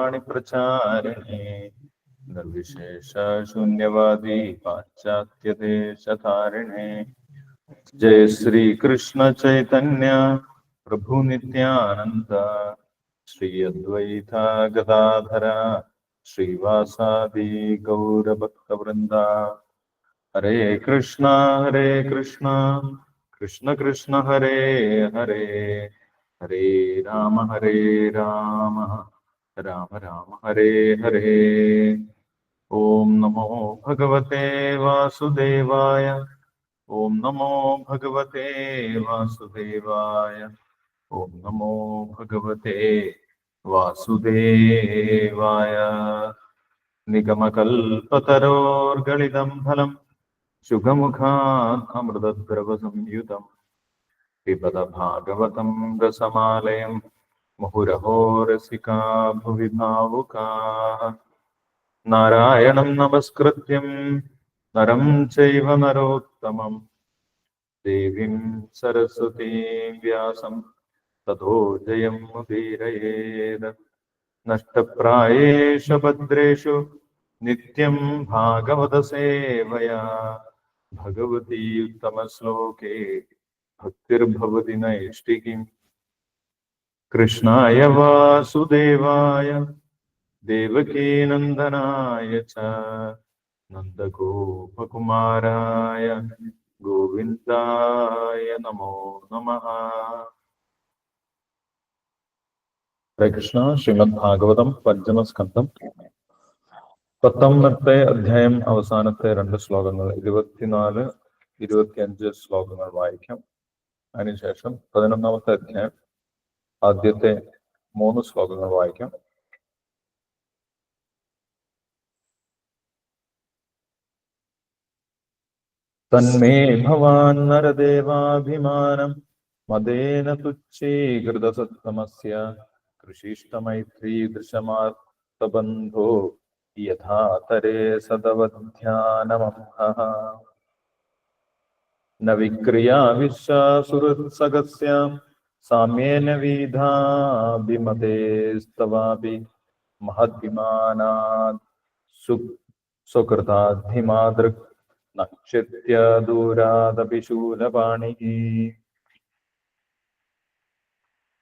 പ്രചാരണേ നിർവിശേഷ ശൂന്യവാദി പാശ്ചാത്യദേശധാരണേ ജയ ശ്രീ കൃഷ്ണ ചൈതന്യ പ്രഭു നിത്യാനന്ദ ശ്രീ അദ്വൈത ഗദാധര ശ്രീവാസാദി ഗൗരഭക്തവൃന്ദ ഹരേ കൃഷ്ണ ഹരേ കൃഷ്ണ കൃഷ്ണ കൃഷ്ണ ഹരേ ഹരേ ഹരേ രാമ ഹരേ രാമ രാമ രാമ ഹരേ ഹരേ ഓം നമോ ഭഗവതേ വാസുദേവായ ഓം നമോ ഭഗവതേ വാസുദേവായ ഓം നമോ ഭഗവതേ വാസുദേവായ നിഗമകൽപതരോർഗളിതം ഫലം मुहुरहो रसिका भुवि भावुकाः नारायणं नमस्कृत्यं, नरं चैव नरोत्तमं। देवीं सरस्वतीं व्यासं, ततो जयं मुदीरयेद नष्टप्रायेषु भद्रेषु नित्यं भागवतसेवया। भगवती उत्तमश्लोके भक्तिर्भवति नैष्टिकीम् കൃഷ്ണായ വാസുദേവായ ദേവകീനന്ദനായ ച നന്ദഗോപകുമാരായ ഗോവിന്ദായ നമോ നമ. കൃഷ്ണ ശ്രീമദ് ഭാഗവതം പഞ്ചമസ്കന്ധം. പത്താമത്തെ അധ്യായം അവസാനത്തെ രണ്ട് ശ്ലോകങ്ങൾ ഇരുപത്തിനാല് ഇരുപത്തിയഞ്ച് ശ്ലോകങ്ങൾ വായിക്കാം. അതിനുശേഷം പതിനൊന്നാമത്തെ അധ്യായം ആദ്യത്തെ മൂന്ന് ശ്ലോകങ്ങൾ വായിക്കാം തന്മേ ഭവാൻ നരദേവാഭിമാനം മദേന തുച്ഛീകൃതസത്തമസ്യ കൃഷിഷ്ടമൈത്രീദൃശമാർത്തബന്ധോ യഥാ തരേ സദവധ്യാനമംഹഃ ന വിക്രിയാ വിശ്വാസുഹൃത്സഖസ്യാം സാമ്യേന വീധാഭിമതേസ്തവാപി മഹദ്വിമാനാത് സു സുകൃതാധിമാതൃക് നക്ഷ്യത്യ ദൂരാദപി ശൂലപാണി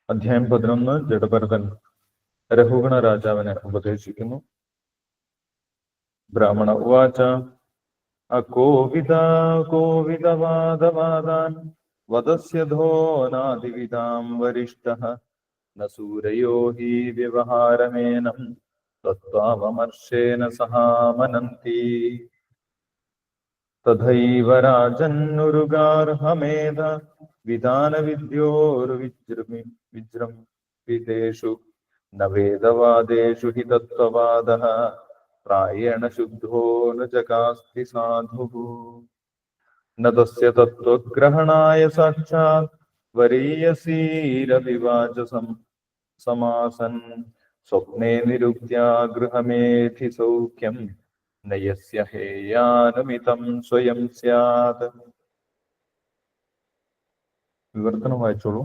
അധ്യായം പതിനൊന്ന് ജഡഭരതൻ രഘുഗണ രാജാവിനെ ഉപദേശിക്കുന്നു. ബ്രാഹ്മണ ഉവാച അകോവിത കോവിദവാദവാദാൻ വദസ്യധോ നാദിവിതാം വരിഷ്ഠഃ ന സൂരയോ ഹി വ്യവഹാരമേനം തത്വാവമർശേന സഹാമനന്തി തഥൈവ രാജന്നുരുഗാർഹമേധ വിധാനവിദ്യോർവിജൃമി വിജൃംഭിതേഷു ന വേദവാദേഷു ഹി തത്വവാദഃ പ്രായേണ ശുദ്ധോ ന ചകാസ്തി സാധുഃ ന തസ്യ തത്വഗ്രഹണായ സാക്ഷാത് വരീയസീരവിവാചസം സമാസൻ. സ്വപ്നേ നിരുക്ത്യാ ഗൃഹമേധി സൗഖ്യം നയസ്യ ഹേയാനുമിതം സ്വയം സ്യാത്. വിവർത്തനം വായിച്ചോളൂ.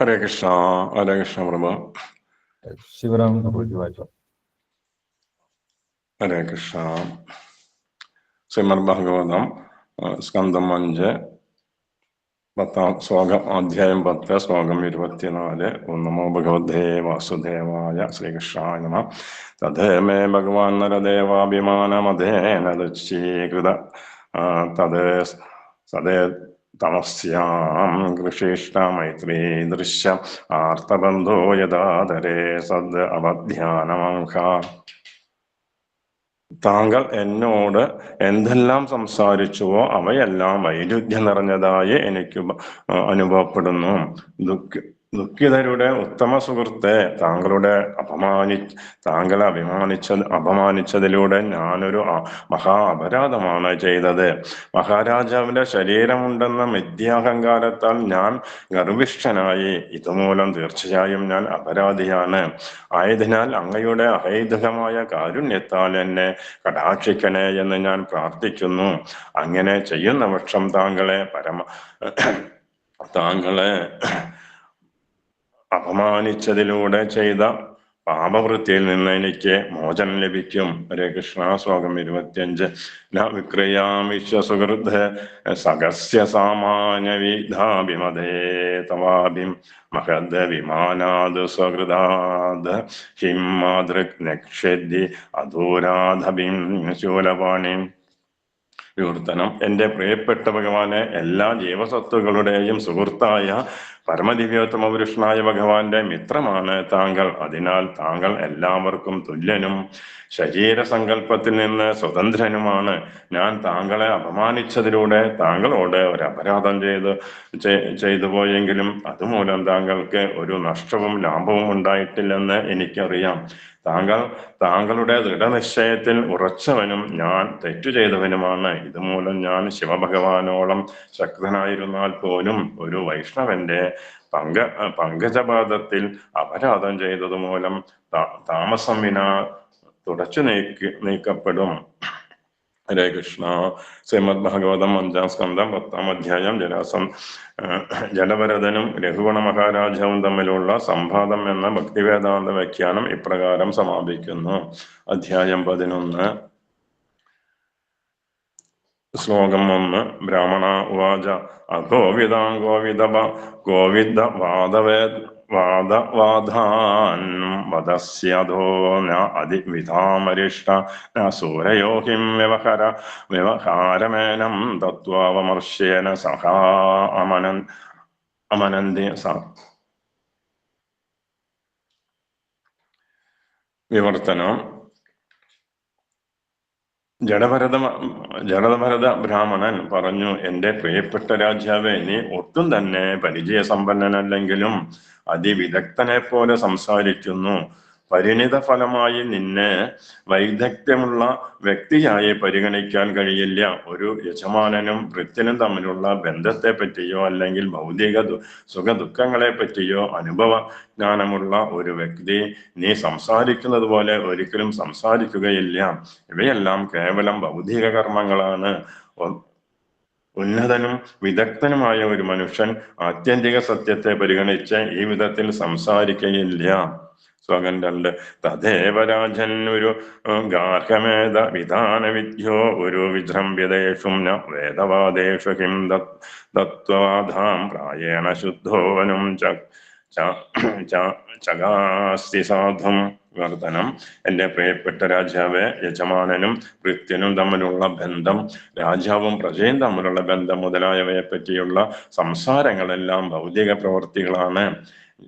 ഹരേ കൃഷ്ണ ഹരേ കൃഷ്ണ പ്രഭ ശിവരാമൻ വായിച്ചോ. ഹരേ കൃഷ്ണ ശ്രീമദ് ഭാഗവതം സ്കന്ധം അഞ്ച് പത്താം ശ്ലോകം അധ്യായം പത്ത് ശ്ലോകം ഇരുപത്തിനാല് ഒന്നമോ നമോ ഭഗവതേ വാസുദേവായ ശ്രീകൃഷ്ണായ നമ. തഥേ മേ ഭഗവാൻ നരദേവാഭിമാനമധേന ദുശ്ചീകൃത ആ, തത് സദേ തമസ്യാം കൃഷിഷ്ട മൈത്രീ ദൃശ്യം ആർത്തബന്ധോ യഥാതരേ സദ് അവധ്യാനമംഹ താങ്കൾ എന്നോട് എന്തെല്ലാം സംസാരിച്ചുവോ അവയെല്ലാം വൈരുദ്ധ്യം നിറഞ്ഞതായി എനിക്ക് അനുഭവപ്പെടുന്നു. ദുഃഖ ദുഃഖിതരുടെ ഉത്തമ സുഹൃത്തെ താങ്കളുടെ അപമാനി താങ്കളെ അഭിമാനിച്ചത് അപമാനിച്ചതിലൂടെ ഞാനൊരു മഹാ അപരാധമാണ് ചെയ്തത്. മഹാരാജാവിന്റെ ശരീരമുണ്ടെന്ന മിഥ്യാഹങ്കാരത്താൽ ഞാൻ ഗർഭിഷ്ഠനായി ഇതുമൂലം തീർച്ചയായും ഞാൻ അപരാധിയാണ്. ആയതിനാൽ അങ്ങയുടെ അഹൈതുകമായ കാരുണ്യത്താൽ എന്നെ കടാക്ഷിക്കണേ എന്ന് ഞാൻ പ്രാർത്ഥിക്കുന്നു. അങ്ങനെ ചെയ്യുന്ന പക്ഷം താങ്കളെ പരമ താങ്കളെ അപമാനിച്ചതിലൂടെ ചെയ്ത പാപവൃത്തിയിൽ നിന്ന് എനിക്ക് മോചനം ലഭിക്കും. ഹരേ കൃഷ്ണ ശ്ലോകം ഇരുപത്തിയഞ്ച്. ന വിശ്വസുഹൃത് സഹസ്യ സാമാന്യ വിധാഭിമതേ തവാഭിം മഹദ് വിമാനാത് സ്വകൃതാത് ഹിംമാതൃക് നക്ഷി അധൂരാധഭിം ശൂലപാണിം. വിവർത്തനം എന്റെ പ്രിയപ്പെട്ട ഭഗവാനെ എല്ലാ ജീവസത്വങ്ങളുടെയും സുഹൃത്തായ പരമദിവ്യോത്തമ പുരുഷനായ ഭഗവാന്റെ മിത്രമാണ് താങ്കൾ. അതിനാൽ താങ്കൾ എല്ലാവർക്കും തുല്യനും ശരീരസങ്കല്പത്തിൽ നിന്ന് സ്വതന്ത്രനുമാണ്. ഞാൻ താങ്കളെ അപമാനിച്ചതിലൂടെ താങ്കളോട് ഒരു അപരാധം ചെയ്ത് ചെയ്തു പോയെങ്കിലും അതുമൂലം താങ്കൾക്ക് ഒരു നഷ്ടവും ലാഭവും ഉണ്ടായിട്ടില്ലെന്ന് എനിക്കറിയാം. താങ്കൾ താങ്കളുടെ ദൃഢനിശ്ചയത്തിൽ ഉറച്ചവനും ഞാൻ തെറ്റു ചെയ്തവനുമാണ്. ഇതുമൂലം ഞാൻ ശിവഭഗവാനോളം ശക്തനായിരുന്നാൽ പോലും ഒരു വൈഷ്ണവന്റെ പങ്ക പങ്കജപാദത്തിൽ അപരാധം ചെയ്തത് മൂലം താമസം വിനാ തുടച്ചു നീക്കി നീക്കപ്പെടും. ഹരേ കൃഷ്ണ. ശ്രീമദ് ഭാഗവതം അഞ്ചാം സ്കന്ധം പത്താം അധ്യായം ജലാസം ജലഭരതനും രഘുവണ മഹാരാജാവും തമ്മിലുള്ള സംവാദം എന്ന ഭക്തിവേദാന്ത വ്യാഖ്യാനം ഇപ്രകാരം സമാപിക്കുന്നു. അധ്യായം പതിനൊന്ന്. ശ്ലോകം ഒന്ന് ബ്രാഹ്മണ ഉവാച അഗോവിതാം ഗോവിത ഗോവിന്ദ വാദവേ വാദവാധാൻ ന അതിവിധാമരിഷ്ട ന സൂരയോ കിം വ്യവഹര വ്യവഹാരമേനം തത്വാവമർശ്യേന സഹാ അമനൻ അമനന്തി സ. വിവർത്തനം. ജഡഭരത ജഡഭരത ബ്രാഹ്മണൻ പറഞ്ഞു എന്റെ പ്രിയപ്പെട്ട രാജാവേ നീ ഒട്ടും തന്നെ പരിചയസമ്പന്നനല്ലെങ്കിലും അതിവിദഗ്ധനെ പോലെ സംസാരിക്കുന്നു. പരിണിത ഫലമായി നിന്നെ വൈദഗ്ധ്യമുള്ള വ്യക്തിയായി പരിഗണിക്കാൻ കഴിയില്ല. ഒരു യജമാനനും വൃത്തിനും തമ്മിലുള്ള ബന്ധത്തെ പറ്റിയോ അല്ലെങ്കിൽ ഭൗതിക സുഖ ദുഃഖങ്ങളെ പറ്റിയോ അനുഭവ ജ്ഞാനമുള്ള ഒരു വ്യക്തി നീ സംസാരിക്കുന്നത് പോലെ ഒരിക്കലും സംസാരിക്കുകയില്ല. ഇവയെല്ലാം കേവലം ഭൗതിക കർമ്മങ്ങളാണ്. ഉന്നതനും വിദഗ്ധനുമായ ഒരു മനുഷ്യൻ ആത്യന്തിക സത്യത്തെ പരിഗണിച്ച് ഈ വിധത്തിൽ സംസാരിക്കയില്ല. സ്വകം രണ്ട് തഥേവ രാജൻ ഒരു ഗാർഹമേത വിധാന വിദ്യോ ഒരു വിജൃംഭ്യതേഷും ന വേദവാദേഷു കിം ദത്വാധാം പ്രായേണ ശുദ്ധോവനും ചകാസ്തി സാധും വർദ്ധനം. എന്റെ പ്രിയപ്പെട്ട രാജാവെ യജമാനനും ഭൃത്യനും തമ്മിലുള്ള ബന്ധം രാജാവും പ്രജയും തമ്മിലുള്ള ബന്ധം മുതലായവയെ പറ്റിയുള്ള സംസാരങ്ങളെല്ലാം ഭൗതിക പ്രവർത്തികളാണ്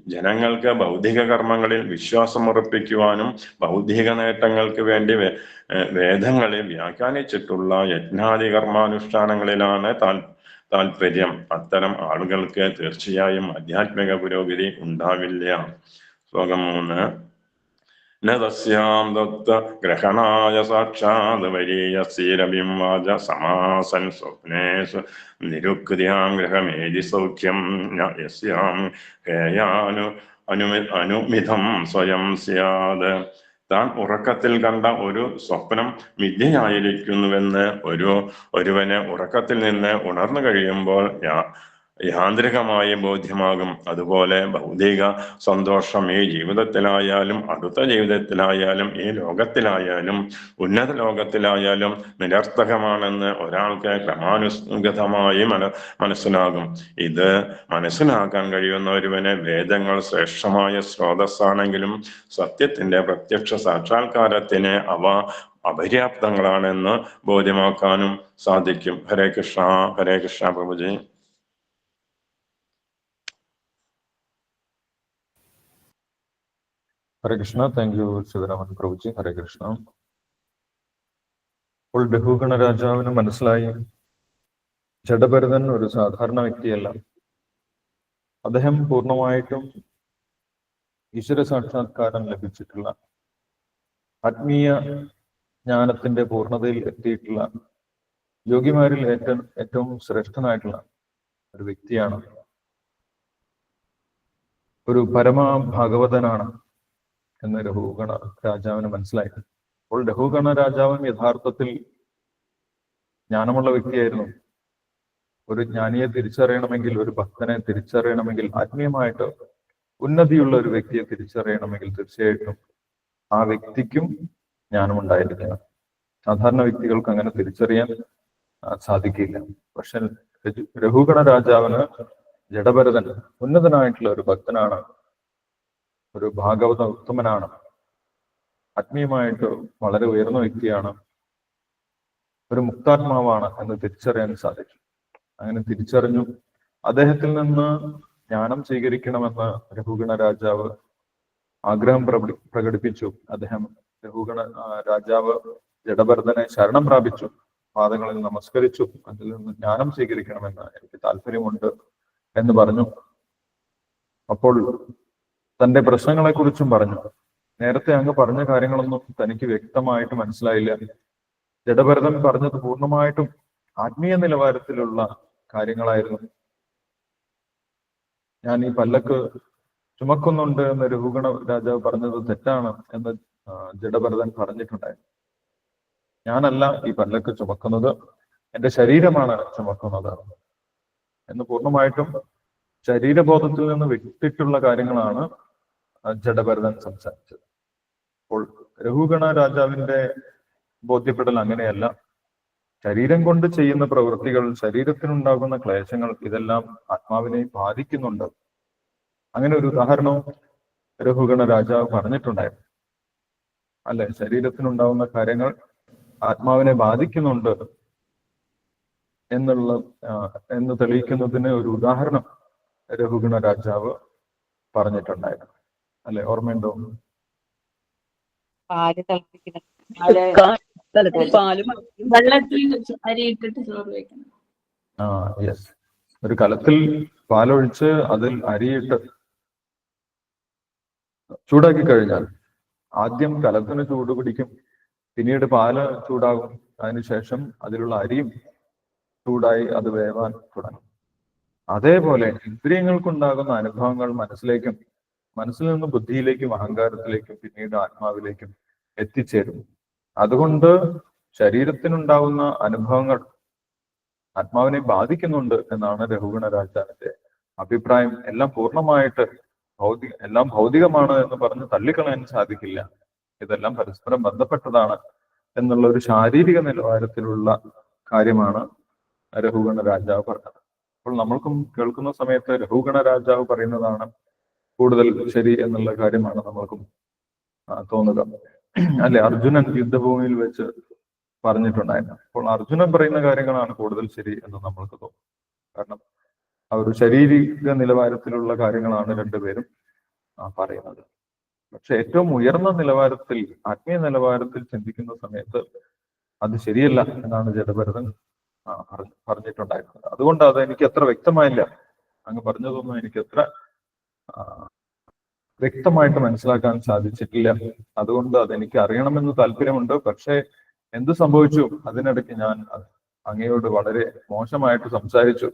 ജനങ്ങൾക്ക് ഭൗതിക കർമ്മങ്ങളിൽ വിശ്വാസം ഉറപ്പിക്കുവാനും ഭൗതിക നേട്ടങ്ങൾക്ക് വേണ്ടി വേദങ്ങളെ വ്യാഖ്യാനിച്ചിട്ടുള്ള യജ്ഞാദി കർമാനുഷ്ഠാനങ്ങളിലാണ് താൽ താല്പര്യം അത്തരം ആളുകൾക്ക് തീർച്ചയായും ആധ്യാത്മിക പുരോഗതി ഉണ്ടാവില്ല. ശ്ലോകം മൂന്ന്. തസ്യാം ദത്ത ഗ്രഹണായ സാക്ഷാത് വരീയസീരവിം വാച സമാസൻ സ്വപ്നേഷു. നിരുക്തിയാം ഗ്രഹമേതി സൗഖ്യം യസ്യാം ഹേയാനു അനുമി അനുമിതം സ്വയം സ്യാത്. താൻ ഉറക്കത്തിൽ കണ്ട ഒരു സ്വപ്നം മിഥ്യയായിരിക്കുന്നുവെന്ന് ഒരു ഒരുവന് ഉറക്കത്തിൽ നിന്ന് ഉണർന്നു കഴിയുമ്പോൾ യാന്ത്രികമായി ബോധ്യമാകും. അതുപോലെ ഭൗതിക സന്തോഷം ഈ ജീവിതത്തിലായാലും അടുത്ത ജീവിതത്തിലായാലും ഈ ലോകത്തിലായാലും ഉന്നത ലോകത്തിലായാലും നിരർത്ഥകമാണെന്ന് ഒരാൾക്ക് ക്രമാനുഗതമായി മന മനസ്സിലാകും. ഇത് മനസ്സിലാക്കാൻ കഴിയുന്ന ഒരുവന് വേദങ്ങൾ ശ്രേഷ്ഠമായ സ്രോതസ്സാണെങ്കിലും സത്യത്തിന്റെ പ്രത്യക്ഷ സാക്ഷാത്കാരത്തിന് അവ അപര്യാപ്തങ്ങളാണെന്ന് ബോധ്യമാക്കാനും സാധിക്കും. ഹരേ കൃഷ്ണ ഹരേ കൃഷ്ണ പ്രഭുജി. ഹരേ കൃഷ്ണ താങ്ക് യു ശിവരാമൻ പ്രഭുജി ഹരേ കൃഷ്ണ അപ്പോൾ ബഹുഗണ രാജാവിന് മനസ്സിലായി. ജഡഭരതൻ ഒരു സാധാരണ വ്യക്തിയല്ല. അദ്ദേഹം പൂർണമായിട്ടും ഈശ്വര സാക്ഷാത്കാരം ലഭിച്ചിട്ടുള്ള ആത്മീയ ജ്ഞാനത്തിന്റെ പൂർണതയിൽ എത്തിയിട്ടുള്ള യോഗിമാരിൽ ഏറ്റവും ഏറ്റവും ശ്രേഷ്ഠനായിട്ടുള്ള ഒരു വ്യക്തിയാണ്. ഒരു പരമ ഭാഗവതനാണ് എന്ന് രഘുഗണ രാജാവിന് മനസ്സിലായി അപ്പോൾ രഘുഗണ രാജാവും യഥാർത്ഥത്തിൽ ജ്ഞാനമുള്ള വ്യക്തിയായിരുന്നു. ഒരു ജ്ഞാനിയെ തിരിച്ചറിയണമെങ്കിൽ ഒരു ഭക്തനെ തിരിച്ചറിയണമെങ്കിൽ ആത്മീയമായിട്ട് ഉന്നതിയുള്ള ഒരു വ്യക്തിയെ തിരിച്ചറിയണമെങ്കിൽ തീർച്ചയായിട്ടും ആ വ്യക്തിക്കും ജ്ഞാനമുണ്ടായിരിക്കണം. സാധാരണ വ്യക്തികൾക്ക് അങ്ങനെ തിരിച്ചറിയാൻ സാധിക്കില്ല. പക്ഷെ രഘുഗണ രാജാവിന് ജഡഭരതൻ ഉന്നതനായിട്ടുള്ള ഒരു ഭക്തനാണ് ഒരു ഭാഗവത ഉത്തമനാണ്. ആത്മീയമായിട്ട് വളരെ ഉയർന്ന വ്യക്തിയാണ്. ഒരു മുക്താത്മാവാണ് എന്ന് തിരിച്ചറിയാൻ സാധിച്ചു അങ്ങനെ തിരിച്ചറിഞ്ഞു. അദ്ദേഹത്തിൽ നിന്ന് ജ്ഞാനം സ്വീകരിക്കണമെന്ന് രഘുഗണ രാജാവ് ആഗ്രഹം പ്രകടി- പ്രകടിപ്പിച്ചു. അദ്ദേഹം രഘുഗണ രാജാവ് ജഡഭരതനെ ശരണം പ്രാപിച്ചു. പാദങ്ങളിൽ നമസ്കരിച്ചു. അതിൽ നിന്ന് ജ്ഞാനം സ്വീകരിക്കണമെന്ന് എനിക്ക് താല്പര്യമുണ്ട് എന്ന് പറഞ്ഞു. അപ്പോൾ തന്റെ പ്രശ്നങ്ങളെ കുറിച്ചും പറഞ്ഞു. നേരത്തെ അങ്ങ് പറഞ്ഞ കാര്യങ്ങളൊന്നും തനിക്ക് വ്യക്തമായിട്ട് മനസ്സിലായില്ല. ജഡഭരതൻ പറഞ്ഞത് പൂർണമായിട്ടും ആത്മീയ നിലവാരത്തിലുള്ള കാര്യങ്ങളായിരുന്നു. ഞാൻ ഈ പല്ലക്ക് ചുമക്കുന്നുണ്ട് എന്ന് രഘുഗണ രാജാവ് പറഞ്ഞത് തെറ്റാണ് എന്ന് ജഡഭരതൻ പറഞ്ഞിട്ടുണ്ടായിരുന്നു ഞാനല്ല ഈ പല്ലക്ക് ചുമക്കുന്നത്. എന്റെ ശരീരമാണ് ചുമക്കുന്നത് എന്ന് പൂർണമായിട്ടും ശരീരബോധത്തിൽ നിന്ന് വിട്ടിട്ടുള്ള കാര്യങ്ങളാണ് ജഡഭരതൻ സംസാരിച്ചത്. അപ്പോൾ രഘുഗണ രാജാവിന്റെ ബോധ്യപ്പെടൽ അങ്ങനെയല്ല. ശരീരം കൊണ്ട് ചെയ്യുന്ന പ്രവൃത്തികൾ ശരീരത്തിനുണ്ടാകുന്ന ക്ലേശങ്ങൾ ഇതെല്ലാം ആത്മാവിനെ ബാധിക്കുന്നുണ്ട്. അങ്ങനെ ഒരു ഉദാഹരണം രഘുഗണ രാജാവ് പറഞ്ഞിട്ടുണ്ടായിരുന്നു. അല്ലെ? ശരീരത്തിനുണ്ടാകുന്ന കാര്യങ്ങൾ ആത്മാവിനെ ബാധിക്കുന്നുണ്ട് എന്നുള്ള എന്ന് തെളിയിക്കുന്നതിന് ഒരു ഉദാഹരണം രഘുഗണ രാജാവ് പറഞ്ഞിട്ടുണ്ടായിരുന്നു. അല്ലെ? ഓർമ്മയുണ്ടോ? പാൽ ആ യെസ് ഒരു കലത്തിൽ പാലൊഴിച്ച് അതിൽ അരിയിട്ട് ചൂടാക്കി കഴിഞ്ഞാൽ ആദ്യം കലത്തിന് ചൂട് പിടിക്കും. പിന്നീട് പാൽ ചൂടാകും. അതിനുശേഷം അതിലുള്ള അരിയും ചൂടായി അത് വേവാൻ തുടങ്ങും. അതേപോലെ ഇന്ദ്രിയങ്ങൾക്കുണ്ടാകുന്ന അനുഭവങ്ങൾ മനസ്സിലേക്കും മനസ്സിൽ നിന്ന് ബുദ്ധിയിലേക്കും അഹങ്കാരത്തിലേക്കും പിന്നീട് ആത്മാവിലേക്കും എത്തിച്ചേരും അതുകൊണ്ട് ശരീരത്തിനുണ്ടാവുന്ന അനുഭവങ്ങൾ ആത്മാവിനെ ബാധിക്കുന്നുണ്ട് എന്നാണ് രഘുഗണ രാജാവിന്റെ അഭിപ്രായം. എല്ലാം പൂർണമായിട്ട് ഭൗതിക എല്ലാം ഭൗതികമാണ് എന്ന് പറഞ്ഞ് തള്ളിക്കളയാൻ സാധിക്കില്ല. ഇതെല്ലാം പരസ്പരം ബന്ധപ്പെട്ടതാണ് എന്നുള്ള ഒരു ശാരീരിക നിലവാരത്തിലുള്ള കാര്യമാണ് രഘുഗണ രാജാവ് പറഞ്ഞത്. അപ്പോൾ നമ്മൾക്കും കേൾക്കുന്ന സമയത്ത് രഘുഗണ രാജാവ് പറയുന്നതാണ് കൂടുതൽ ശരി എന്നുള്ള കാര്യമാണ് നമ്മൾക്കും തോന്നുക. അല്ലെ? അർജുനൻ യുദ്ധഭൂമിയിൽ വെച്ച് പറഞ്ഞിട്ടുണ്ടായിരുന്നു. അപ്പോൾ അർജുനൻ പറയുന്ന കാര്യങ്ങളാണ് കൂടുതൽ ശരി എന്ന് നമ്മൾക്ക് തോന്നും കാരണം ആ ഒരു ശാരീരിക നിലവാരത്തിലുള്ള കാര്യങ്ങളാണ് രണ്ടുപേരും പറയുന്നത്. പക്ഷെ ഏറ്റവും ഉയർന്ന നിലവാരത്തിൽ ആത്മീയ നിലവാരത്തിൽ ചിന്തിക്കുന്ന സമയത്ത് അത് ശരിയല്ല എന്നാണ് ജഡഭരതൻ പറഞ്ഞിട്ടുണ്ടായിരുന്നത്. അതുകൊണ്ട് അത് എനിക്ക് അത്ര വ്യക്തമായില്ല. അങ്ങ് പറഞ്ഞതൊന്നും എനിക്ക് അത്ര വ്യക്തമായിട്ട് മനസ്സിലാക്കാൻ സാധിച്ചിട്ടില്ല. അതുകൊണ്ട് അതെനിക്ക് അറിയണമെന്ന് താല്പര്യമുണ്ട്. പക്ഷേ എന്ത് സംഭവിച്ചു? അതിനിടയ്ക്ക് ഞാൻ അങ്ങയോട് വളരെ മോശമായിട്ട് സംസാരിച്ചു.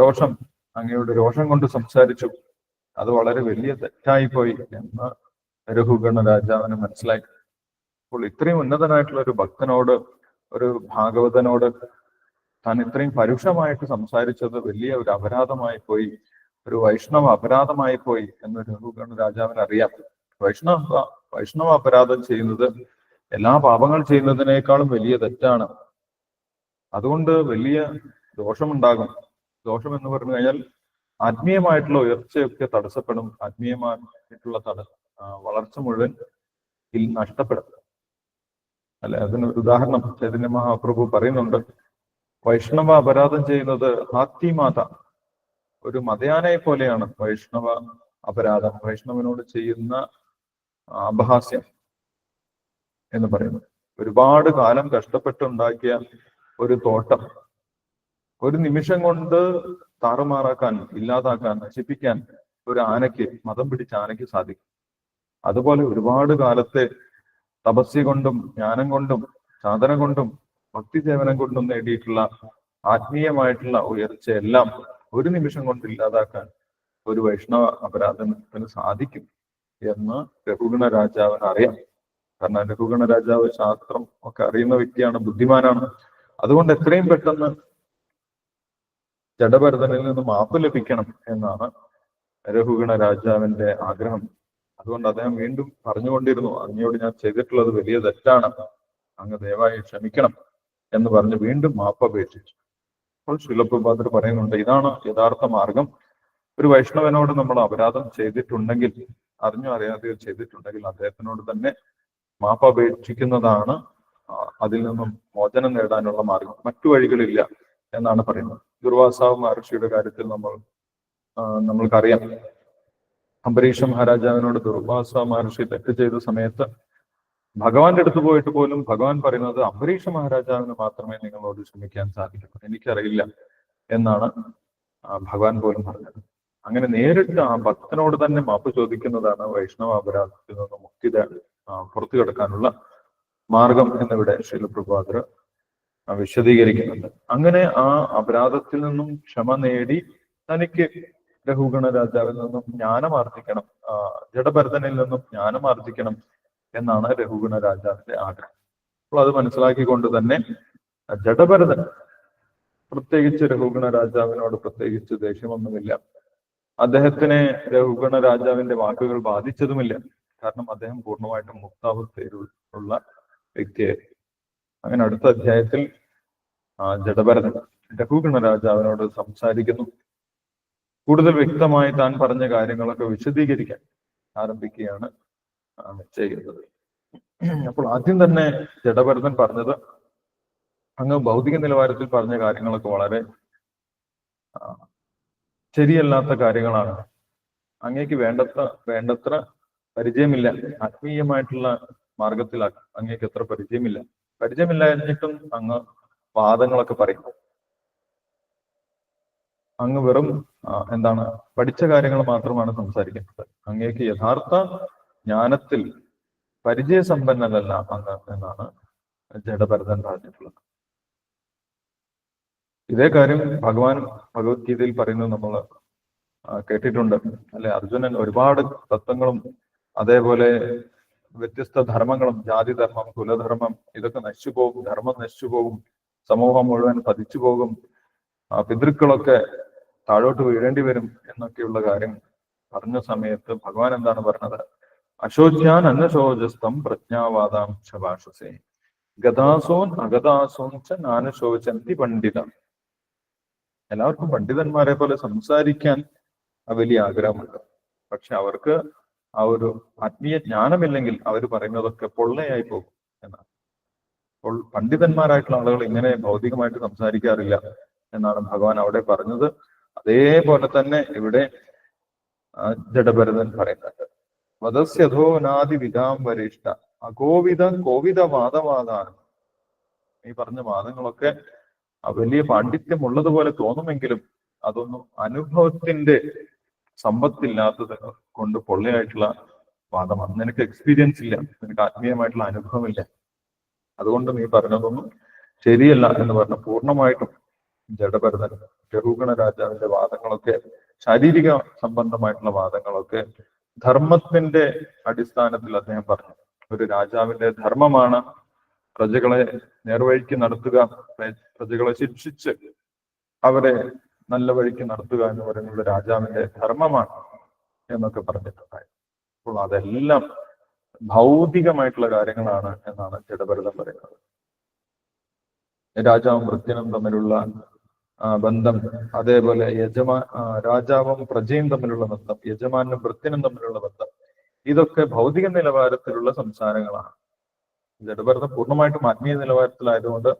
രോഷം അങ്ങയോട് രോഷം കൊണ്ട് സംസാരിച്ചു. അത് വളരെ വലിയ തെറ്റായി പോയി എന്ന് രഘുഗണ രാജാവിന് മനസ്സിലാക്കി അപ്പോൾ ഇത്രയും ഉന്നതനായിട്ടുള്ള ഒരു ഭക്തനോട് ഒരു ഭാഗവതനോട് താൻ ഇത്രയും പരുഷമായിട്ട് സംസാരിച്ചത് വലിയ ഒരു അപരാധമായി പോയി. ഒരു വൈഷ്ണവ അപരാധമായി പോയി എന്ന് രഘുഗണ രാജാവിന് അറിയാം. വൈഷ്ണവ വൈഷ്ണവ അപരാധം ചെയ്യുന്നത് എല്ലാ പാപങ്ങൾ ചെയ്യുന്നതിനേക്കാളും വലിയ തെറ്റാണ്. അതുകൊണ്ട് വലിയ ദോഷമുണ്ടാകും. ദോഷം എന്ന് പറഞ്ഞു കഴിഞ്ഞാൽ ആത്മീയമായിട്ടുള്ള ഉയർച്ചയൊക്കെ തടസ്സപ്പെടും. ആത്മീയമായിട്ടുള്ള തട വളർച്ച മുഴുവൻ ഇൽ നഷ്ടപ്പെടും. അല്ലെ ഒരു ഉദാഹരണം ചൈതന്യ മഹാപ്രഭു പറയുന്നുണ്ട്. വൈഷ്ണവ അപരാധം ചെയ്യുന്നത് ഹാത്തിമാത ഒരു മതയാനയെ പോലെയാണ് വൈഷ്ണവ അപരാധം. വൈഷ്ണവനോട് ചെയ്യുന്ന അപഹാസ്യം എന്ന് പറയുന്നത്. ഒരുപാട് കാലം കഷ്ടപ്പെട്ടുണ്ടാക്കിയ ഒരു തോട്ടം. ഒരു നിമിഷം കൊണ്ട് താറുമാറാക്കാൻ ഇല്ലാതാക്കാൻ നശിപ്പിക്കാൻ ഒരു ആനയ്ക്ക് മതം പിടിച്ച ആനയ്ക്ക് സാധിക്കും. അതുപോലെ ഒരുപാട് കാലത്തെ തപസ്യ കൊണ്ടും ജ്ഞാനം കൊണ്ടും സാധന കൊണ്ടും ഭക്തി സേവനം കൊണ്ടും നേടിയിട്ടുള്ള ആത്മീയമായിട്ടുള്ള ഉയർച്ചയെല്ലാം ഒരു നിമിഷം കൊണ്ട് ഇല്ലാതാക്കാൻ ഒരു വൈഷ്ണവ അപരാധത്തിന് സാധിക്കും എന്ന് രഘുഗണ രാജാവിന് അറിയാം. കാരണം രഘുഗണ രാജാവ് ശാസ്ത്രം ഒക്കെ അറിയുന്ന വ്യക്തിയാണ് ബുദ്ധിമാനാണ്. അതുകൊണ്ട് എത്രയും പെട്ടെന്ന് ജഡഭരതനിൽ നിന്ന് മാപ്പ് ലഭിക്കണം എന്നാണ് രഘുഗണ രാജാവിന്റെ ആഗ്രഹം. അതുകൊണ്ട് അദ്ദേഹം വീണ്ടും പറഞ്ഞുകൊണ്ടിരുന്നു അങ്ങയോട് ഞാൻ ചെയ്തിട്ടുള്ളത് വലിയ തെറ്റാണ്. അങ്ങ് ദയവായി ക്ഷമിക്കണം എന്ന് പറഞ്ഞ് വീണ്ടും മാപ്പ് അപേക്ഷിച്ചു. അപ്പോൾ ശിലപ്രഭാതർ പറയുന്നുണ്ട് ഇതാണ് യഥാർത്ഥ മാർഗം. ഒരു വൈഷ്ണവനോട് നമ്മൾ അപരാധം ചെയ്തിട്ടുണ്ടെങ്കിൽ അറിഞ്ഞോ അറിയാതെയോ ചെയ്തിട്ടുണ്ടെങ്കിൽ അദ്ദേഹത്തിനോട് തന്നെ മാപ്പ് അപേക്ഷിക്കുന്നതാണ് അതിൽ നിന്നും മോചനം നേടാനുള്ള മാർഗം. മറ്റു വഴികളില്ല എന്നാണ് പറയുന്നത്. ദുർവാസാവ് മഹർഷിയുടെ കാര്യത്തിൽ നമ്മൾ നമ്മൾക്കറിയാം. അംബരീഷ മഹാരാജാവിനോട് ദുർവാസ മഹർഷി തെറ്റ് ചെയ്ത സമയത്ത് ഭഗവാന്റെ അടുത്ത് പോയിട്ട് പോലും ഭഗവാൻ പറയുന്നത് അംബരീഷ മഹാരാജാവിന് മാത്രമേ നിങ്ങളോട് ക്ഷമിക്കാൻ സാധിക്കൂ എനിക്കറിയില്ല എന്നാണ് ഭഗവാൻ പോലും പറഞ്ഞത്. അങ്ങനെ നേരിട്ട് ആ ഭക്തനോട് തന്നെ മാപ്പ് ചോദിക്കുന്നതാണ് വൈഷ്ണവ അപരാധത്തിൽ നിന്ന് മുക്തി പുറത്തു കിടക്കാനുള്ള മാർഗം എന്നിവിടെ ശൈലപ്രഭാതർ വിശദീകരിക്കുന്നുണ്ട്. അങ്ങനെ ആ അപരാധത്തിൽ നിന്നും ക്ഷമ നേടി തനിക്ക് രഹുഗണ രാജാവിൽ നിന്നും ജ്ഞാനം ആർജിക്കണം. ജഡഭരതനിൽ നിന്നും ജ്ഞാനം ആർജിക്കണം. എന്നാണ് രഘുഗുണ രാജാവിന്റെ ആഗ്രഹം. അപ്പോൾ അത് മനസ്സിലാക്കിക്കൊണ്ട് തന്നെ ജഡഭരതൻ പ്രത്യേകിച്ച് രഘുഗുണ രാജാവിനോട് പ്രത്യേകിച്ച് ദേഷ്യമൊന്നുമില്ല. അദ്ദേഹത്തിന് രഘുഗുണ രാജാവിന്റെ വാക്കുകൾ ബാധിച്ചതുമില്ല. കാരണം അദ്ദേഹം പൂർണമായിട്ടും മുക്താവസ്ഥയിൽ ഉള്ള വ്യക്തിയായിരുന്നു. അങ്ങനെ അടുത്ത അധ്യായത്തിൽ ജഡഭരതൻ രഘുഗണ രാജാവിനോട് സംസാരിക്കുന്നു. കൂടുതൽ വ്യക്തമായി താൻ പറഞ്ഞ കാര്യങ്ങളൊക്കെ വിശദീകരിക്കാൻ ആരംഭിക്കുകയാണ്. ചെയ്യുന്നത് അപ്പോൾ ആദ്യം തന്നെ ജഡഭരതൻ പറഞ്ഞത് അങ്ങ് ഭൗതിക നിലവാരത്തിൽ പറഞ്ഞ കാര്യങ്ങളൊക്കെ വളരെ ശരിയല്ലാത്ത കാര്യങ്ങളാണ്. അങ്ങേക്ക് വേണ്ടത്ര വേണ്ടത്ര പരിചയമില്ല. ആത്മീയമായിട്ടുള്ള മാർഗത്തിൽ അങ്ങേക്ക് എത്ര പരിചയമില്ല. പരിചയമില്ലായിരുന്നിട്ടും അങ്ങ് വാദങ്ങളൊക്കെ പറയും. അങ്ങ് വെറും എന്താണ് പഠിച്ച കാര്യങ്ങൾ മാത്രമാണ് സംസാരിക്കുന്നത്. അങ്ങേക്ക് യഥാർത്ഥ ജ്ഞാനത്തിൽ പരിചയസമ്പന്നനല്ല അങ്ങ് എന്നാണ് ജഡഭരതൻ പറഞ്ഞിട്ടുള്ളത്. ഇതേ കാര്യം ഭഗവാൻ ഭഗവത്ഗീതയിൽ പറയുന്നത് നമ്മൾ കേട്ടിട്ടുണ്ട്. അല്ലെ അർജുനൻ ഒരുപാട് തത്വങ്ങളും അതേപോലെ വ്യത്യസ്ത ധർമ്മങ്ങളും ജാതിധർമ്മം കുലധർമ്മം ഇതൊക്കെ നശിച്ചു പോകും ധർമ്മം നശിച്ചു പോകും സമൂഹം മുഴുവൻ പതിച്ചു പോകും പിതൃക്കളൊക്കെ താഴോട്ട് വീഴേണ്ടി വരും എന്നൊക്കെയുള്ള കാര്യം പറഞ്ഞ സമയത്ത് ഭഗവാൻ എന്താണ് പറഞ്ഞത്? അശോച്യാൻ അന്നശോചസ്തം പ്രജ്ഞാവാദാം ശഭാഷസേ ഗതാസോൻ അഗതാസോൻ ച നാനശോചന്തി പണ്ഡിത. എല്ലാവർക്കും പണ്ഡിതന്മാരെ പോലെ സംസാരിക്കാൻ വലിയ ആഗ്രഹമുണ്ട്. പക്ഷെ അവർക്ക് ആ ഒരു ആത്മീയ ജ്ഞാനമില്ലെങ്കിൽ അവർ പറയുന്നതൊക്കെ പൊള്ളയായി പോകും എന്നാണ്. അപ്പോൾ പണ്ഡിതന്മാരായിട്ടുള്ള ആളുകൾ ഇങ്ങനെ ഭൗതികമായിട്ട് സംസാരിക്കാറില്ല എന്നാണ് ഭഗവാൻ അവിടെ പറഞ്ഞത്. അതേപോലെ തന്നെ ഇവിടെ ജഡഭരതൻ പറയുന്നുണ്ട്. വധസ്യധോ നാദി വിധാം വരിഷ്ഠ. അകോവിത കോവിത വാദവാദാണ് ഈ പറഞ്ഞ വാദങ്ങളൊക്കെ വലിയ പാണ്ഡിത്യം ഉള്ളതുപോലെ തോന്നുമെങ്കിലും അതൊന്നും അനുഭവത്തിന്റെ സമ്പത്തില്ലാത്തത് കൊണ്ട് പൊള്ളയായിട്ടുള്ള വാദമാണ്. നിനക്ക് എക്സ്പീരിയൻസ് ഇല്ല. നിനക്ക് ആത്മീയമായിട്ടുള്ള അനുഭവമില്ല. അതുകൊണ്ട് നീ പറഞ്ഞതൊന്നും ശരിയല്ല എന്ന് പറഞ്ഞ പൂർണമായിട്ടും ജഡഭരതൻ രഘുഗണ രാജാവിന്റെ വാദങ്ങളൊക്കെ ശാരീരിക സംബന്ധമായിട്ടുള്ള വാദങ്ങളൊക്കെ ധർമ്മത്തിന്റെ അടിസ്ഥാനത്തിൽ അദ്ദേഹം പറഞ്ഞു. ഒരു രാജാവിന്റെ ധർമ്മമാണ് പ്രജകളെ നേർവഴിക്ക് നടത്തുക പ്ര- പ്രജകളെ ശിക്ഷിച്ച് അവരെ നല്ല വഴിക്ക് നടത്തുക എന്ന് പറയുന്നത് രാജാവിന്റെ ധർമ്മമാണ് എന്നൊക്കെ പറഞ്ഞിട്ടുണ്ടായി. അപ്പോൾ അതെല്ലാം ഭൗതികമായിട്ടുള്ള കാര്യങ്ങളാണ് എന്നാണ് ജഡഭരതം പറയുന്നത്. രാജാവും വൃത്യനും തമ്മിലുള്ള ബന്ധം. അതേപോലെ യജമാ രാജാവും പ്രജയും തമ്മിലുള്ള ബന്ധം യജമാനും വൃത്തിനും തമ്മിലുള്ള ബന്ധം. ഇതൊക്കെ ഭൗതിക നിലവാരത്തിലുള്ള സംസാരങ്ങളാണ്. ജഡഭരതം പൂർണമായിട്ടും ആത്മീയ നിലവാരത്തിലായതുകൊണ്ട്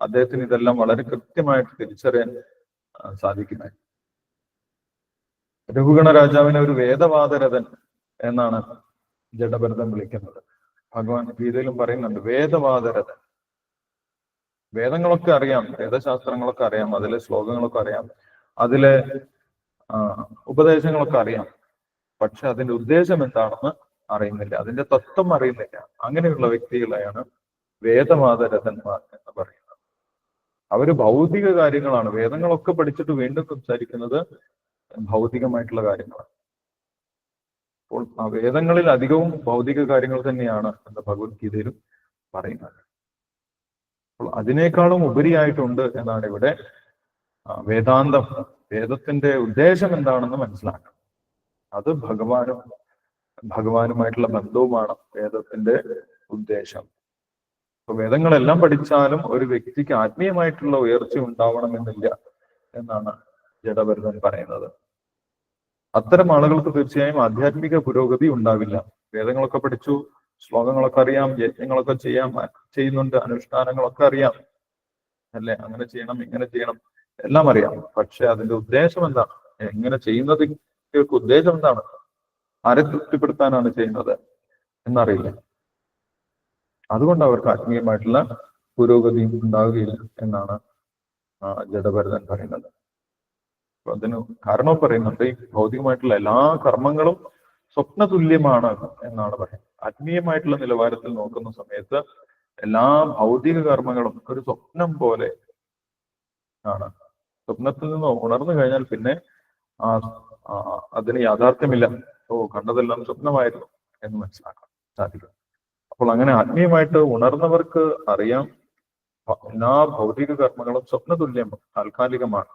അദ്ദേഹത്തിന് ഇതെല്ലാം വളരെ കൃത്യമായിട്ട് തിരിച്ചറിയാൻ സാധിക്കുന്നത് രഘുഗണ രാജാവിനെ ഒരു വേദവാദരഥൻ എന്നാണ് ജഡഭരതം വിളിക്കുന്നത്. ഭഗവാൻ ഗീതയിലും പറയുന്നുണ്ട് വേദവാദരഥൻ. വേദങ്ങളൊക്കെ അറിയാം വേദശാസ്ത്രങ്ങളൊക്കെ അറിയാം അതിലെ ശ്ലോകങ്ങളൊക്കെ അറിയാം അതിലെ ഉപദേശങ്ങളൊക്കെ അറിയാം. പക്ഷെ അതിന്റെ ഉദ്ദേശം എന്താണെന്ന് അറിയുന്നില്ല. അതിന്റെ തത്വം അറിയുന്നില്ല. അങ്ങനെയുള്ള വ്യക്തികളെയാണ് വേദമാതരഥന്മാർ എന്ന് പറയുന്നത്. അവർ ഭൗതിക കാര്യങ്ങളാണ്. വേദങ്ങളൊക്കെ പഠിച്ചിട്ട് വീണ്ടും സംസാരിക്കുന്നത് ഭൗതികമായിട്ടുള്ള കാര്യങ്ങളാണ്. അപ്പോൾ ആ വേദങ്ങളിൽ അധികവും ഭൗതിക കാര്യങ്ങൾ തന്നെയാണ് എന്ന് ഭഗവത്ഗീതയിലും പറയുന്നത്. അപ്പോൾ അതിനേക്കാളും ഉപരിയായിട്ടുണ്ട് എന്നാണ് ഇവിടെ വേദാന്തം. വേദത്തിന്റെ ഉദ്ദേശം എന്താണെന്ന് മനസ്സിലാക്കണം. അത് ഭഗവാനും ഭഗവാനുമായിട്ടുള്ള ബന്ധവുമാണ് വേദത്തിന്റെ ഉദ്ദേശം. അപ്പൊ വേദങ്ങളെല്ലാം പഠിച്ചാലും ഒരു വ്യക്തിക്ക് ആത്മീയമായിട്ടുള്ള ഉയർച്ച ഉണ്ടാവണമെന്നില്ല എന്നാണ് ജഡഭരതൻ പറയുന്നത്. അത്തരം ആളുകൾക്ക് തീർച്ചയായും ആധ്യാത്മിക പുരോഗതി ഉണ്ടാവില്ല. വേദങ്ങളൊക്കെ പഠിച്ചു ശ്ലോകങ്ങളൊക്കെ അറിയാം യജ്ഞങ്ങളൊക്കെ ചെയ്യാൻ ചെയ്യുന്നുണ്ട് അനുഷ്ഠാനങ്ങളൊക്കെ അറിയാം. അല്ലെ? അങ്ങനെ ചെയ്യണം ഇങ്ങനെ ചെയ്യണം എല്ലാം അറിയാം. പക്ഷെ അതിന്റെ ഉദ്ദേശം എന്താണ്? എങ്ങനെ ചെയ്യുന്നത്? ഉദ്ദേശം എന്താണ്? ആരെ തൃപ്തിപ്പെടുത്താനാണ് ചെയ്യുന്നത് എന്നറിയില്ല. അതുകൊണ്ട് അവർക്ക് ആത്മീയമായിട്ടുള്ള പുരോഗതി ഉണ്ടാവുകയില്ല എന്നാണ് ജഡഭരതൻ പറയുന്നത്. അതിന് കാരണം പറയുന്നുണ്ട് ഈ ഭൗതികമായിട്ടുള്ള എല്ലാ കർമ്മങ്ങളും സ്വപ്ന തുല്യമാണ് എന്നാണ് പറയുന്നത്. ആത്മീയമായിട്ടുള്ള നിലവാരത്തിൽ നോക്കുന്ന സമയത്ത് എല്ലാ ഭൗതിക കർമ്മങ്ങളും ഒരു സ്വപ്നം പോലെ ആണ്. സ്വപ്നത്തിൽ നിന്ന് ഉണർന്നു കഴിഞ്ഞാൽ പിന്നെ ആ അതിന് യാഥാർത്ഥ്യമില്ല. ഓ കണ്ടതെല്ലാം സ്വപ്നമായിരുന്നു എന്ന് മനസ്സിലാക്കാൻ സാധിക്കും. അപ്പോൾ അങ്ങനെ ആത്മീയമായിട്ട് ഉണർന്നവർക്ക് അറിയാം എല്ലാ ഭൗതിക കർമ്മങ്ങളും സ്വപ്നതുല്യം താൽക്കാലികമാണ്.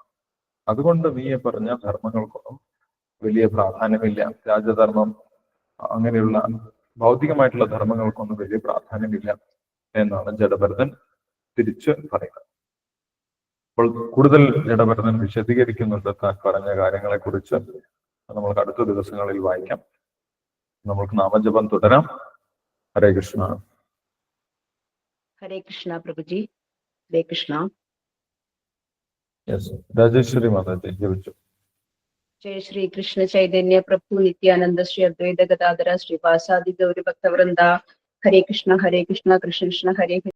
അതുകൊണ്ട് നീയെ പറഞ്ഞ ധർമ്മങ്ങൾക്കൊന്നും വലിയ പ്രാധാന്യമില്ല. രാജധർമ്മം അങ്ങനെയുള്ള ഭൗതികമായിട്ടുള്ള ധർമ്മങ്ങൾക്കൊന്നും വലിയ പ്രാധാന്യമില്ല എന്നാണ് ജഡഭരതൻ തിരിച്ച് പറയുന്നത്. അപ്പോൾ കൂടുതൽ ജഡഭരതൻ വിശദീകരിക്കുന്നുണ്ട്. താൻ പറഞ്ഞ കാര്യങ്ങളെ കുറിച്ച് നമ്മൾക്ക് അടുത്ത ദിവസങ്ങളിൽ വായിക്കാം. നമ്മൾക്ക് നാമജപം തുടരാം. ഹരേ കൃഷ്ണ. ഹരേ കൃഷ്ണ പ്രഭുജി. ഹരേ കൃഷ്ണ. രാജേശ്വരി മാതാജി ജപിച്ചു. ശ്രീ കൃഷ്ണ ചൈതന്യ പ്രഭു നിത്യാനന്ദ ശ്രീ അദ്വൈത ഗദാധര ശ്രീ വാസാദി ഗൗരി ഭക്തവൃന്ദ ഹരേ കൃഷ്ണ ഹരേ കൃഷ്ണ കൃഷ്ണ കൃഷ്ണ ഹരേ